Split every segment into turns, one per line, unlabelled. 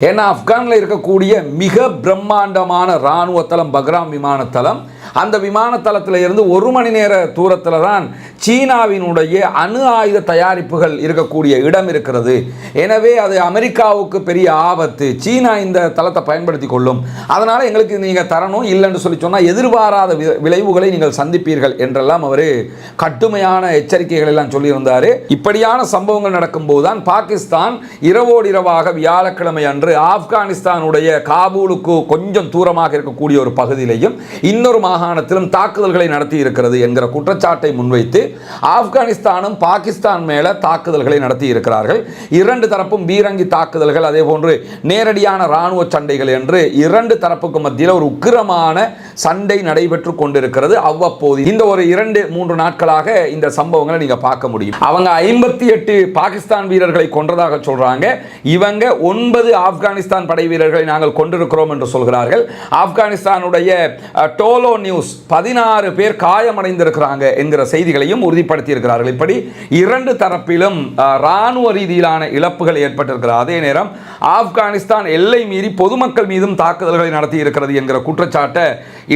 ஏன்னா ஆப்கானில் இருக்கக்கூடிய மிக பிரம்மாண்டமான இராணுவ தளம் பக்ராம் விமானத்தளம் அந்த விமானத்தளத்தில் இருந்து ஒரு மணி நேர தூரத்தில் தான் சீனாவினுடைய அணு ஆயுத தயாரிப்புகள் இருக்கக்கூடிய இடம் இருக்கிறது. எனவே அது அமெரிக்காவுக்கு பெரிய ஆபத்து. சீனா இந்த தளத்தை பயன்படுத்தி கொள்ளும். அதனால் எங்களுக்கு நீங்கள் தரணும் இல்லைன்னு சொல்லி சொன்னால் எதிர்பாராத வி- விளைவுகளை நீங்கள் சந்திப்பீர்கள் என்றெல்லாம் அவர் கட்டுமையான எச்சரிக்கைகள் எல்லாம் சொல்லியிருந்தார். இப்படியான சம்பவங்கள் நடக்கும்போது தான் பாகிஸ்தான் இரவோடு இரவாக வியாழக்கிழமை அன்று ஆப்கானிஸ்தானுடைய காபூலுக்கு கொஞ்சம் தூரமாக இருக்கக்கூடிய ஒரு பகுதியிலையும் இன்னொரு மாகாணத்திலும் தாக்குதல்களை நடத்தி இருக்கிறது என்கிற குற்றச்சாட்டை முன்வைத்து ஆப்கானிஸ்தானும் பாகிஸ்தான் மேலே தாக்குதல்களை நடத்தி இருக்கிறார்கள் இரண்டு தரப்பும் பீரங்கி தாக்குதல்கள் அதே போன்று நேரடியான இராணுவ சண்டைகள் என்று இரண்டு தரப்புக்கு மத்தியில் ஒரு உக்கிரமான சண்டை நடைபெற்று கொண்டிருக்கிறது. அவ்வப்போது இந்த ஒரு இரண்டு மூன்று நாட்களாக இந்த சம்பவங்களை நீங்கள் பார்க்க முடியும். அவங்க ஐம்பத்தி எட்டு பாகிஸ்தான் வீரர்களை கொன்றதாக சொல்றாங்க. இவங்க ஒன்பது ஆப் ஆப்கானிஸ்தான் படை வீரர்களை நாங்கள் கொண்டிருக்கிறோம் என்று சொல்கிறார்கள். ஆப்கானிஸ்தானுடைய டோலோ நியூஸ் பதினாறு பேர் காயமடைந்திருக்கிறாங்க என்கிற செய்திகளையும் உறுதிப்படுத்தியிருக்கிறார்கள். இப்படி இரண்டு தரப்பிலும் இராணுவ ராணுவ ரீதியிலான இழப்புகள் ஏற்பட்டிருக்கிறது. அதே நேரம் ஆப்கானிஸ்தான் எல்லை மீறி பொதுமக்கள் மீதும் தாக்குதல்களை நடத்தி இருக்கிறது என்கிற குற்றச்சாட்டை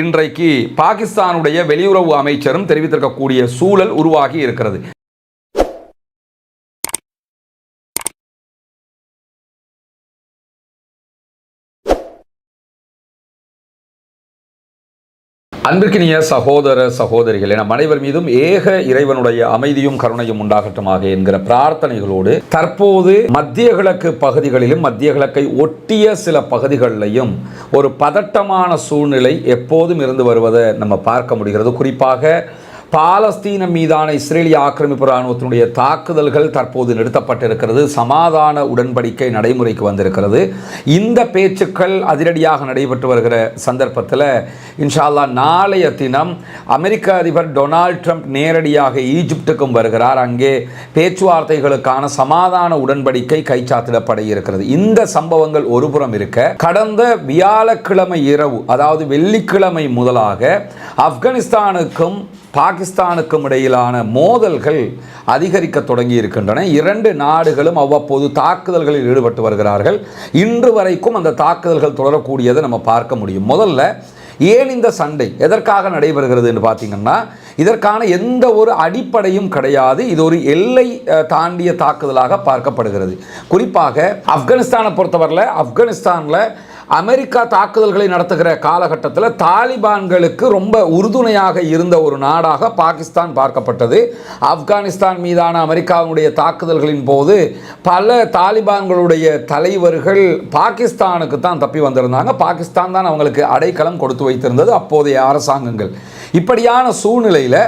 இன்றைக்கு பாகிஸ்தானுடைய வெளியுறவு அமைச்சரும் தெரிவித்திருக்கக்கூடிய சூழல் உருவாகி இருக்கிறது. அன்பிற்கினிய சகோதர சகோதரிகளே நம் அனைவர் மீதும் ஏக இறைவனுடைய அமைதியும் கருணையும் உண்டாகட்டுமாக என்கிற பிரார்த்தனைகளோடு தற்போது மத்திய கிழக்கு பகுதிகளிலும் மத்திய கிழக்கை ஒட்டிய சில பகுதிகளிலையும் ஒரு பதட்டமான சூழ்நிலை எப்போதும் இருந்து வருவதை நம்ம பார்க்க முடிகிறது. குறிப்பாக பாலஸ்தீனம் மீதான இஸ்ரேலிய ஆக்கிரமிப்பு இராணுவத்தினுடைய தாக்குதல்கள் தற்போது நிறுத்தப்பட்டிருக்கிறது. சமாதான உடன்படிக்கை நடைமுறைக்கு வந்திருக்கிறது. இந்த பேச்சுக்கள் அதிரடியாக நடைபெற்று வருகிற சந்தர்ப்பத்தில் இன்ஷால்லா நாளைய தினம் அமெரிக்க அதிபர் டொனால்ட் ட்ரம்ப் நேரடியாக ஈஜிப்டுக்கும் வருகிறார். அங்கே பேச்சுவார்த்தைகளுக்கான சமாதான உடன்படிக்கை கைச்சாத்திடப்பட இருக்கிறது. இந்த சம்பவங்கள் ஒருபுறம் இருக்க கடந்த வியாழக்கிழமை இரவு அதாவது வெள்ளிக்கிழமை முதலாக ஆப்கானிஸ்தானுக்கும் பாகிஸ்தானுக்கும் இடையிலான மோதல்கள் அதிகரிக்க தொடங்கி இருக்கின்றன இரண்டு நாடுகளும் அவ்வப்போது தாக்குதல்களில் ஈடுபட்டு வருகிறார்கள். இன்று வரைக்கும் அந்த தாக்குதல்கள் தொடரக்கூடியதை நம்ம பார்க்க முடியும். முதல்ல ஏன் இந்த சண்டை? எதற்காக நடைபெறுகிறது என்று பார்த்தீங்கன்னா இதற்கான எந்த ஒரு அடிப்படையும் கிடையாது. இது ஒரு எல்லை தாண்டிய தாக்குதலாக பார்க்கப்படுகிறது. குறிப்பாக ஆப்கானிஸ்தானை பொறுத்தவரையில் ஆப்கானிஸ்தானில் அமெரிக்கா தாக்குதல்களை நடத்துகிற காலகட்டத்தில் தாலிபான்களுக்கு ரொம்ப உறுதுணையாக இருந்த ஒரு நாடாக பாகிஸ்தான் பார்க்கப்பட்டது. ஆப்கானிஸ்தான் மீதான அமெரிக்காவினுடைய தாக்குதல்களின் போது பல தாலிபான்களுடைய தலைவர்கள் பாகிஸ்தானுக்கு தான் தப்பி வந்திருந்தாங்க. பாகிஸ்தான் தான் அவங்களுக்கு அடைக்கலம் கொடுத்து வைத்திருந்தது அப்போதைய அரசாங்கங்கள். இப்படியான சூழ்நிலையில்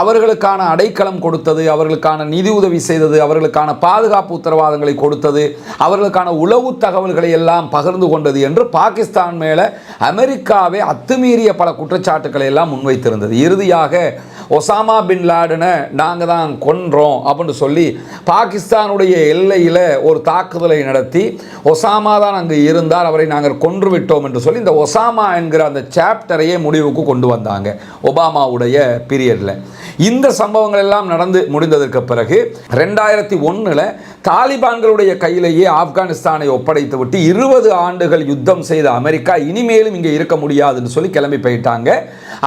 அவர்களுக்கான அடைக்கலம் கொடுத்தது அவர்களுக்கான நிதி உதவி செய்தது அவர்களுக்கான பாதுகாப்பு உத்தரவாதங்களை கொடுத்தது அவர்களுக்கான உளவு தகவல்களை எல்லாம் பகிர்ந்து கொண்டது என்று பாகிஸ்தான் மேலே அமெரிக்காவே அத்துமீறிய பல குற்றச்சாட்டுக்களை எல்லாம் முன்வைத்திருந்தது. இறுதியாக ஒசாமா பின் லாடனை நாங்கள் தான் கொன்றோம் அப்படின்னு சொல்லி பாகிஸ்தானுடைய எல்லையில் ஒரு தாக்குதலை நடத்தி ஒசாமா தான் அங்கு இருந்தார் அவரை நாங்கள் கொன்று விட்டோம் என்று சொல்லி இந்த ஒசாமா என்கிற அந்த சாப்டரையே முடிவுக்கு கொண்டு வந்தாங்க ஒபாமாவுடைய பீரியடில். இந்த சம்பவங்கள் எல்லாம் நடந்து முடிந்ததற்கு பிறகு ரெண்டாயிரத்தி ஒன்றில் தாலிபான்களுடைய கையிலேயே ஆப்கானிஸ்தானை ஒப்படைத்து விட்டு இருபது ஆண்டுகள் யுத்தம் செய்த அமெரிக்கா இனிமேலும் இங்கே இருக்க முடியாதுன்னு சொல்லி கிளம்பி போயிட்டாங்க.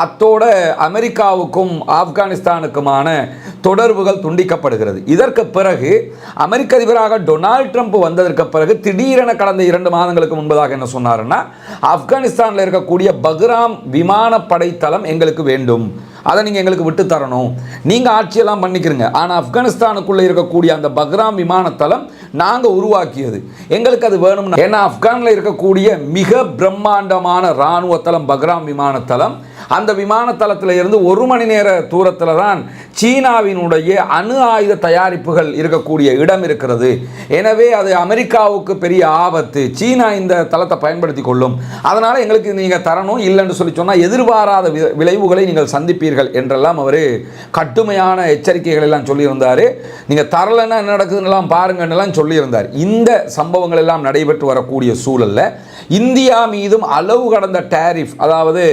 அத்தோட அமெரிக்காவுக்கும் ஆப்கானிஸ்தானுக்குமான தொடர்புகள் துண்டிக்கப்படுகிறது. இதற்கு பிறகு அமெரிக்க அதிபராக டொனால்ட் ட்ரம்ப் வந்ததற்கு பிறகு திடீரென கடந்த இரண்டு மாதங்களுக்கு முன்பதாக என்ன சொன்னாருன்னா ஆப்கானிஸ்தானில் இருக்கக்கூடிய பக்ராம் விமானப்படை தளம் எங்களுக்கு வேண்டும். அதை நீங்கள் எங்களுக்கு விட்டு தரணும். நீங்கள் ஆட்சியெல்லாம் பண்ணிக்கிறீங்க. ஆனால் ஆப்கானிஸ்தானுக்குள்ளே இருக்கக்கூடிய அந்த பக்ராம் விமானத்தளம் நாங்கள் உருவாக்கியது. எங்களுக்கு அது வேணும்னா ஏன்னா ஆப்கானில் இருக்கக்கூடிய மிக பிரம்மாண்டமான இராணுவ தளம் பக்ராம் விமானத்தளம் அந்த விமானத்தளத்தில் இருந்து ஒரு மணி நேர தூரத்தில் தான் சீனாவினுடைய அணு ஆயுத தயாரிப்புகள் இருக்கக்கூடிய இடம் இருக்கிறது. எனவே அது அமெரிக்காவுக்கு பெரிய ஆபத்து. சீனா இந்த தளத்தை பயன்படுத்தி கொள்ளும். அதனால் எங்களுக்கு நீங்கள் தரணும் இல்லைன்னு சொல்லி சொன்னால் எதிர்பாராத வி- விளைவுகளை நீங்கள் சந்திப்பீர்கள் என்றெல்லாம் அவர் கடுமையான எச்சரிக்கைகள் எல்லாம் சொல்லியிருந்தார். நீங்கள் தரலைன்னா என்ன நடக்குதுன்னெல்லாம் பாருங்கன்னெல்லாம் சொல்லியிருந்தார். இந்த சம்பவங்கள் எல்லாம் நடைபெற்று வரக்கூடிய சூழலில் இந்தியா மீதும் அளவு கடந்த டேரிஃப் அதாவது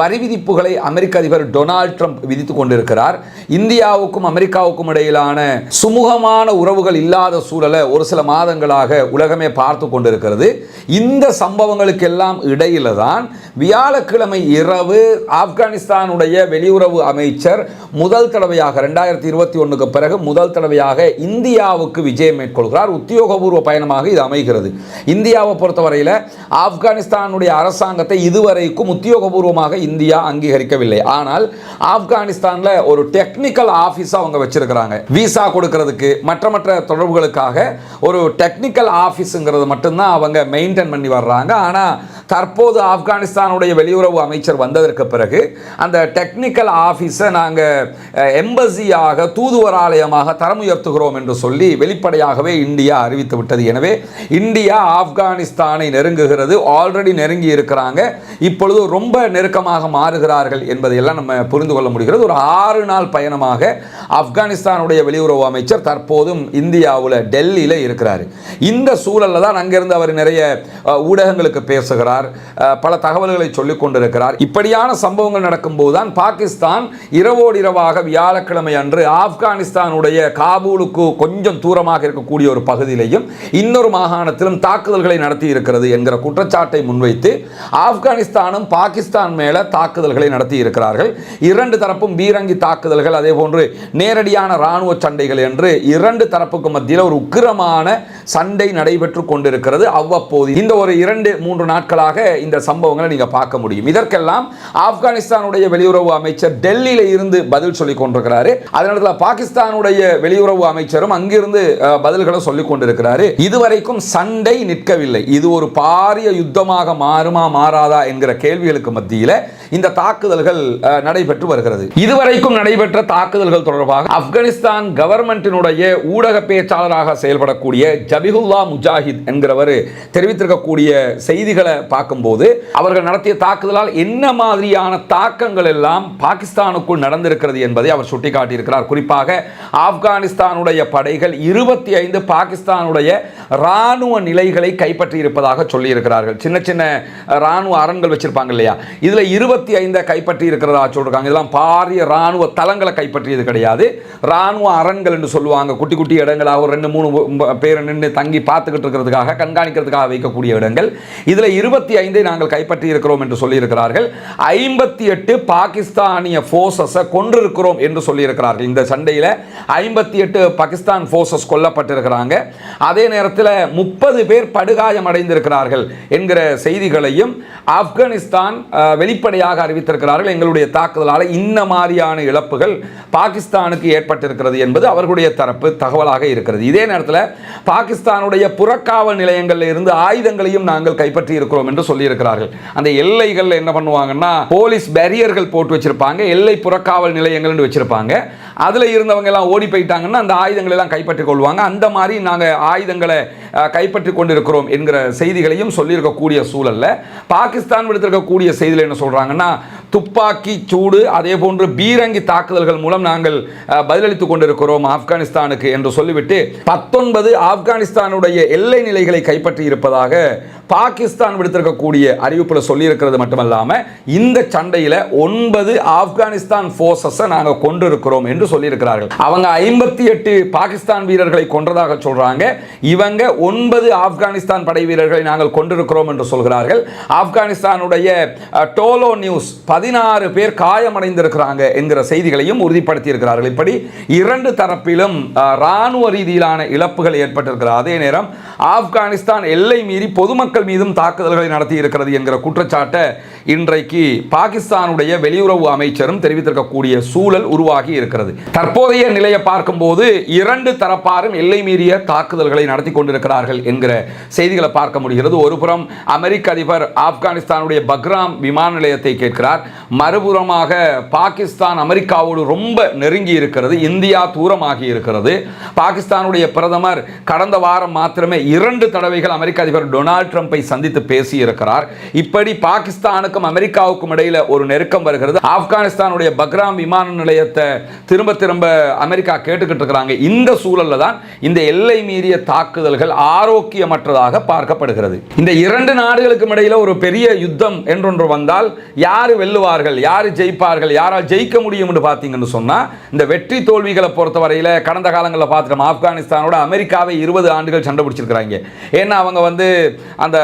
வரி விதிப்புகளை அமெரிக்க அதிபர் டொனால்ட் ட்ரம்ப் விதித்துக் கொண்டிருக்கிறார். இந்தியாவுக்கும் அமெரிக்காவுக்கும் இடையிலான சுமூகமான உறவுகள் இல்லாத சூழலை ஒரு சில மாதங்களாக உலகமே பார்த்து கொண்டிருக்கிறது. இந்த சம்பவங்களுக்கெல்லாம் இடையில தான் வியாழக்கிழமை இரவு ஆப்கானிஸ்தானுடைய வெளியுறவு அமைச்சர் முதல் தடவையாக ரெண்டாயிரத்தி இருபத்தி ஒன்றுக்கு பிறகு முதல் தடவையாக இந்தியாவுக்கு விஜயம் மேற்கொள்கிறார். உத்தியோகபூர்வ பயணமாக இது அமைகிறது. இந்தியாவை பொறுத்தவரையில் ஆப்கானிஸ்தானுடைய அரசாங்கத்தை இதுவரைக்கும் உத்தியோகபூர்வமாக இந்தியா அங்கீகரிக்கவில்லை. ஆனால் ஆப்கானிஸ்தானில் ஒரு டெக்னிக்கல் ஆஃபீஸ் அவங்க வச்சிருக்கிறாங்க. விசா கொடுக்கறதுக்கு மற்ற மற்ற தொடர்புகளுக்காக ஒரு டெக்னிக்கல் ஆஃபீஸுங்கிறது மட்டும்தான் அவங்க மெயின்டைன் பண்ணி வர்றாங்க. ஆனால் தற்போது ஆப்கானிஸ்தானுடைய வெளியுறவு அமைச்சர் வந்ததற்கு பிறகு அந்த டெக்னிக்கல் ஆஃபீஸை நாங்கள் எம்பசியாக தூதுவராலயமாக தரம் உயர்த்துகிறோம் என்று சொல்லி வெளிப்படையாகவே இந்தியா அறிவித்து விட்டது. எனவே இந்தியா ஆப்கானிஸ்தானை நெருங்குகிறது. ஆல்ரெடி நெருங்கி இருக்கிறாங்க. இப்பொழுது ரொம்ப நெருக்கமாக மாறுகிறார்கள் என்பதையெல்லாம் நம்ம புரிந்து கொள்ள முடிகிறது. ஒரு ஆறு நாள் பயணமாக ஆப்கானிஸ்தானுடைய வெளியுறவு அமைச்சர் தற்போதும் இந்தியாவில் டெல்லியில் இருக்கிறார். இந்த சூழலில் தான் அங்கிருந்து அவர் நிறைய ஊடகங்களுக்கு பேசுகிறார். அஹ், பல தகவல்களை சொல்லிக் கொண்டிருக்கிறார். இப்படியான சம்பவங்கள் நடக்கும்போது தான் பாகிஸ்தான் இரவோடு இரவாக வியாழக்கிழமை அன்று ஆப்கானிஸ்தானுடைய காபூலுக்கு கொஞ்சம் தூரமாக இருக்கக்கூடிய ஒரு பகுதியிலையும் இன்னொரு மாகாணத்திலும் தாக்குதல்களை நடத்தி இருக்கிறது என்கிற குற்றச்சாட்டை முன்வைத்து ஆப்கானிஸ்தானும் பாகிஸ்தான் மேல தாக்குதல்களை நடத்தி இருக்கிறார்கள் இரண்டு தரப்பும் பீரங்கி தாக்குதல்கள் அதே போன்று நேரடியான இராணுவ சண்டைகள் என்று இரண்டு தரப்புக்கு மத்தியில் ஒரு உக்கிரமான சண்டை நடைபெற்று கொண்டிருக்கிறது. அவ்வப்போது இந்த ஒரு இரண்டு மூன்று நாட்களாக இந்த சம்பவங்களை நீங்கள் பார்க்க முடியும். இதற்கெல்லாம் ஆப்கானிஸ்தானுடைய வெளியுறவு அமைச்சர் டெல்லியில் இருந்து பதில் சொல்லிக் கொண்டிருக்கிறாரு. அதே நேரத்தில் பாகிஸ்தானுடைய வெளியுறவு அமைச்சரும் அங்கிருந்து பதில்களை சொல்லிக் கொண்டிருக்கிறாரு. இதுவரைக்கும் சண்டை நிற்கவில்லை. இது ஒரு பாரிய யுத்தமாக மாறுமா மாறாதா என்கிற கேள்விகளுக்கு மத்தியில் இந்த தாக்குதல்கள் நடைபெற்று வருகிறது. இதுவரைக்கும் நடைபெற்ற தாக்குதல்கள் தொடர்பாக ஆப்கானிஸ்தான் கவர்மெண்டினுடைய ஊடக பேச்சாளராக செயல்படக்கூடிய ஜபிகுல்லா முஜாஹித் என்கிறவர் தெரிவித்திருக்கக்கூடிய செய்திகளை பார்க்கும்போது அவர்கள் நடத்திய தாக்குதலால் என்ன மாதிரியான தாக்கங்கள் எல்லாம் பாகிஸ்தானுக்குள் நடந்திருக்கிறது என்பதை அவர் சுட்டிக்காட்டியிருக்கிறார். குறிப்பாக ஆப்கானிஸ்தானுடைய படைகள் இருபத்தி ஐந்து பாகிஸ்தானுடைய ராணுவ நிலைகளை கைப்பற்றி இருப்பதாக சொல்லியிருக்கிறார்கள். சின்ன சின்ன ராணுவ அரண்கள் வச்சிருப்பாங்க இல்லையா? இதுல இருபத்தி ஐந்தை கைப்பற்றி இருக்கிறதா சொல்றாங்க இதெல்லாம் பாரிய ராணுவ தளங்களை கைப்பற்றியது கிடையாது. ராணுவ அரண்கள் என்று சொல்லுவாங்க. குட்டி குட்டி இடங்களாக ஒரு ரெண்டு மூணு பேர் நின்று தங்கி பார்த்துக்கிட்டு இருக்கிறதுக்காக கண்காணிக்கிறதுக்காக வைக்கக்கூடிய இடங்கள். இதில் இருபத்தி ஐந்தை நாங்கள் கைப்பற்றி இருக்கிறோம் என்று சொல்லியிருக்கிறார்கள். ஐம்பத்தி எட்டு பாகிஸ்தானிய ஃபோர்ஸஸை கொன்றிருக்கிறோம் என்று சொல்லியிருக்கிறார்கள். இந்த சண்டையில் ஐம்பத்தி எட்டு பாகிஸ்தான் போர்சஸ் கொல்லப்பட்டிருக்கிறாங்க. அதே நேரத்தில் முப்பது பேர் படுகாயம் அடைந்திருக்கிறார்கள் என்கிற செய்திகளையும் ஆப்கானிஸ்தான் வெளிப்படையாக அறிவித்திருக்கிறார்கள். எங்களுடைய தாக்குதலால் இந்த மாதிரியான இழப்புகள் பாகிஸ்தானுக்கு ஏற்பட்டிருக்கிறது என்பது அவர்களுடைய தரப்பு தகவலாக இருக்கிறது. இதே நேரத்தில் பாகிஸ்தானுடைய புறக்காவல் நிலையங்களில் இருந்து ஆயுதங்களையும் நாங்கள் கைப்பற்றி இருக்கிறோம் என்று சொல்லியிருக்கிறார்கள். அந்த எல்லைகளில் என்ன பண்ணுவாங்கன்னா போலீஸ் பேரியர்கள் போட்டு வச்சிருப்பாங்க எல்லை புறக்காவல் நிலையங்கள்னு வச்சிருப்பாங்க. அதில் இருந்தவங்க எல்லாம் ஓடி போயிட்டாங்கன்னா அந்த ஆயுதங்களை எல்லாம் கைப்பற்றிக் கொள்வாங்க. அந்த மாதிரி நாங்கள் ஆயுதங்களை கைப்பற்றி கொண்டிருக்கிறோம் என்கிற செய்திகளையும் சொல்லியிருக்கக்கூடிய சூழல்ல பாகிஸ்தான் விடுத்திருக்கக்கூடிய செய்தியில் என்ன சொல்றாங்கன்னா துப்பாக்கி சூடு அதே போன்று பீரங்கி தாக்குதல்கள் மூலம் நாங்கள் பதிலளித்து பதிலளித்துக் கொண்டிருக்கிறோம் ஆப்கானிஸ்தானுக்கு என்று சொல்லிவிட்டு பத்தொன்பது ஆப்கானிஸ்தானுடைய எல்லை நிலைகளை கைப்பற்றி இருப்பதாக பாகிஸ்தான் விடுத்திருக்கக்கூடிய அறிவிப்பில் சொல்லியிருக்கிறது மட்டுமல்லாமல் இந்த சண்டையில ஒன்பது ஆப்கானிஸ்தான் ஃபோர்ஸஸை நாங்கள் கொண்டிருக்கிறோம் என்று சொல்லியிருக்கிறார்கள். அவங்க ஐம்பத்தி எட்டு பாகிஸ்தான் வீரர்களை கொன்றதாக சொல்றாங்க. இவங்க ஒன்பது ஆப்கானிஸ்தான் படை வீரர்களை நாங்கள் கொண்டிருக்கிறோம் என்று சொல்கிறார்கள். ஆப்கானிஸ்தானுடைய டோலோ நியூஸ் பதினாறு பேர் காயமடைந்திருக்கிறாங்க என்கிற செய்திகளையும் உறுதிப்படுத்தி இருக்கிறார்கள் இப்படி இரண்டு தரப்பிலும் அஹ், ராணுவ ரீதியிலான இழப்புகள் ஏற்பட்டிருக்கிறது. அதே நேரம் ஆப்கானிஸ்தான் எல்லை மீறி பொதுமக்கள் மீதும் தாக்குதல்களை நடத்தி இருக்கிறது என்கிற குற்றச்சாட்டை இன்றைக்கு பாகிஸ்தானுடைய வெளியுறவு அமைச்சரும் தெரிவித்திருக்கக்கூடிய சூழல் உருவாகி இருக்கிறது. தற்போதைய நிலையை பார்க்கும்போது இரண்டு தரப்பாரும் எல்லை மீறிய தாக்குதல்களை நடத்தி கொண்டிருக்கிறார்கள் என்கிற செய்திகளை பார்க்க முடிகிறது. ஒருபுறம் அமெரிக்க அதிபர் ஆப்கானிஸ்தானுடைய பக்ராம் விமான நிலையத்தை கேட்கிறார். மறுபுறமாக பாகிஸ்தான் அமெரிக்காவோடு ரொம்ப நெருங்கி இருக்கிறது. இந்தியா தூரமாகி இருக்கிறது. பாகிஸ்தானுடைய பிரதமர் கடந்த வாரம் மாத்திரமே இரண்டு தடவைகள் அமெரிக்க அதிபர் டொனால்ட் ட்ரம்ப்பை சந்தித்து பேசியிருக்கிறார். இப்படி பாகிஸ்தானுக்கும் அமெரிக்காவுக்கும் இடையில ஒரு நெருக்கம் வருகிறது. ஆப்கானிஸ்தானுடைய பக்ராம் விமான நிலையத்தை திரும்ப திரும்ப திரும்ப அமெரிக்கா கேட்டுக்கிட்டு இருக்கிறாங்க. இந்த சூழலில் தான் இந்த எல்லை மீறிய தாக்குதல்கள் ஆரோக்கியமற்றதாக பார்க்கப்படுகிறது. இந்த இரண்டு நாடுகளுக்கும் இடையில் ஒரு பெரிய யுத்தம் என்றொன்று வந்தால் யார் வெல்லுவார்கள் யார் ஜெயிப்பார்கள் யாரால் ஜெயிக்க முடியும் என்று பார்த்தீங்கன்னு சொன்னால் இந்த வெற்றி தோல்விகளை பொறுத்த வரையில் கடந்த காலங்களில் பார்த்துட்டோம். ஆப்கானிஸ்தானோட அமெரிக்காவை இருபது ஆண்டுகள் சண்டை பிடிச்சிருக்கிறாங்க. ஏன்னா அவங்க வந்து அந்த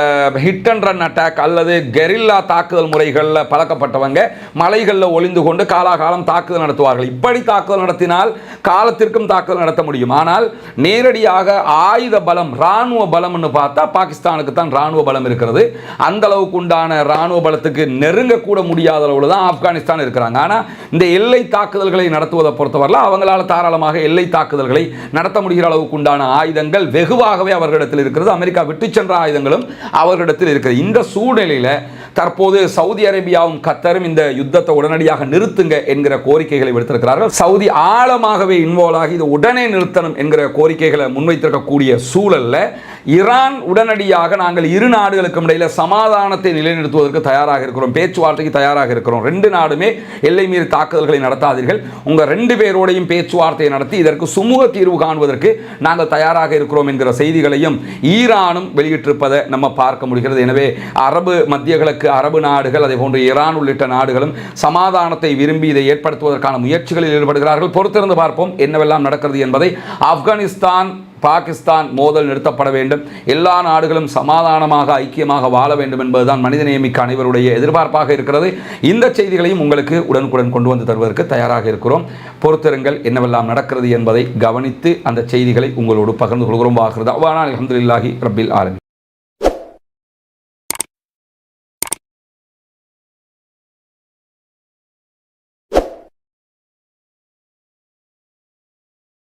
ஹிட் அண்ட் ரன் அட்டாக் அல்லது கெரில்லா தாக்குதல் முறைகளில் பழக்கப்பட்டவங்க மலைகளில் ஒளிந்து கொண்டு காலாகாலம் தாக்குதல் நடத்துவார்கள். இப்படி தாக்கு தாக்குதல் நடத்தினால் காலத்திற்கும் தாக்குதல் நடத்த முடியும். ஆனால் நேரடியாக ஆயுத பலம் இராணுவ பலம்னு பார்த்தா பாகிஸ்தானுக்கு தான் இராணுவ பலம் இருக்கிறது. அந்த அளவுக்கு உண்டான இராணுவ பலத்துக்கு நெருங்கக்கூட முடியாத அளவில் தான் ஆப்கானிஸ்தான் இருக்கிறாங்க. ஆனால் இந்த எல்லை தாக்குதல்களை நடத்துவதை பொறுத்தவரையில் அவங்களால தாராளமாக எல்லை தாக்குதல்களை நடத்த முடிகிற அளவுக்கு உண்டான ஆயுதங்கள் வெகுவாகவே அவர்களிடத்தில் இருக்கிறது. அமெரிக்கா விட்டு சென்ற ஆயுதங்களும் அவர்களிடத்தில் இருக்கிறது. இந்த சூழ்நிலையில் தற்போது சவுதி அரேபியாவும் கத்தரும் இந்த யுத்தத்தை உடனடியாக நிறுத்துங்க என்கிற கோரிக்கைகளை விடுத்திருக்கிறார்கள். சவுதி ஆழமாகவே இன்வால்வ் ஆகி இதை உடனே நிறுத்தணும் என்கிற கோரிக்கைகளை முன்வைத்திருக்கக்கூடிய சூழல்ல ஈரான் உடனடியாக நாங்கள் இரு நாடுகளுக்கும் இடையில் சமாதானத்தை நிலைநிறுத்துவதற்கு தயாராக இருக்கிறோம். பேச்சுவார்த்தைக்கு தயாராக இருக்கிறோம். ரெண்டு நாடுமே எல்லை மீறி தாக்குதல்களை நடத்தாதீர்கள். உங்கள் ரெண்டு பேரோடையும் பேச்சுவார்த்தையை நடத்தி இதற்கு சுமூக தீர்வு காண்பதற்கு நாங்கள் தயாராக இருக்கிறோம் என்கிற செய்திகளையும் ஈரானும் வெளியிட்டிருப்பதை நம்ம பார்க்க முடிகிறது. எனவே அரபு மத்திய கிழக்கு அரபு நாடுகள் அதே போன்று ஈரான் உள்ளிட்ட நாடுகளும் சமாதானத்தை விரும்பி இதை ஏற்படுத்துவதற்கான முயற்சிகளில் ஈடுபடுகிறார்கள். பொறுத்திருந்து பார்ப்போம் என்னவெல்லாம் நடக்கிறது என்பதை. ஆப்கானிஸ்தான் பாகிஸ்தான் மோதல் நிறுத்தப்பட வேண்டும். எல்லா நாடுகளும் சமாதானமாக ஐக்கியமாக வாழ வேண்டும் என்பதுதான் மனிதநேயமிக்க அனைவருடைய எதிர்பார்ப்பாக இருக்கிறது. இந்த செய்திகளையும் உங்களுக்கு உடனுக்குடன் கொண்டு வந்து தருவதற்கு தயாராக இருக்கிறோம். பொறுத்திருங்கள் என்னவெல்லாம் நடக்கிறது என்பதை கவனித்து அந்த செய்திகளை உங்களோடு பகிர்ந்து கொள்கிறோம். வாகிறது அவ்வாறு அலமதுல்லாஹி ரபில் ஆலமி